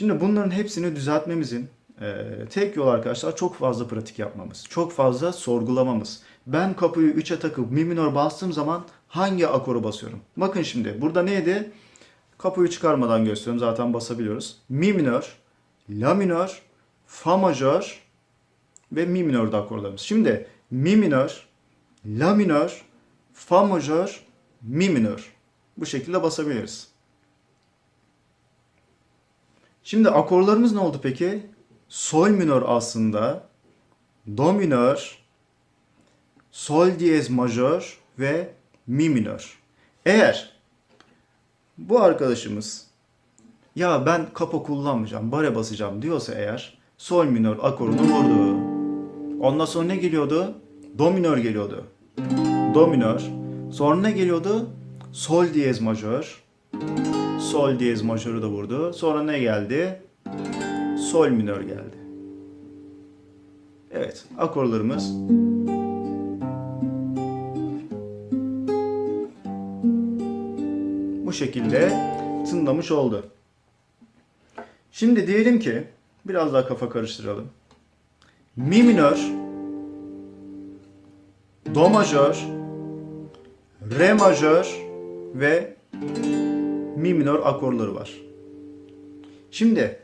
Şimdi bunların hepsini düzeltmemizin e, tek yol arkadaşlar çok fazla pratik yapmamız. Çok fazla sorgulamamız. Ben kapıyı 3'e takıp mi minör bastığım zaman hangi akoru basıyorum? Bakın şimdi burada neydi? Kapıyı çıkarmadan gösteriyorum zaten basabiliyoruz. Mi minör, la minör, fa majör ve mi minörde akorlarımız. Şimdi mi minör, la minör, fa majör, mi minör. Bu şekilde basabiliriz. Şimdi akorlarımız ne oldu peki? Sol minör aslında, do minör, sol diyez majör ve mi minör. Eğer bu arkadaşımız ya ben kapo kullanmayacağım, bare basacağım diyorsa eğer sol minör akorunu vurdu. Ondan sonra ne geliyordu? Do minör geliyordu. Do minör. Sonra ne geliyordu? Sol diyez majör. Sol diyez majörü de vurdu. Sonra ne geldi? Sol minör geldi. Evet, akorlarımız bu şekilde tınlamış oldu. Şimdi diyelim ki biraz daha kafa karıştıralım. Mi minör, do majör, re majör ve mi minör akorları var. Şimdi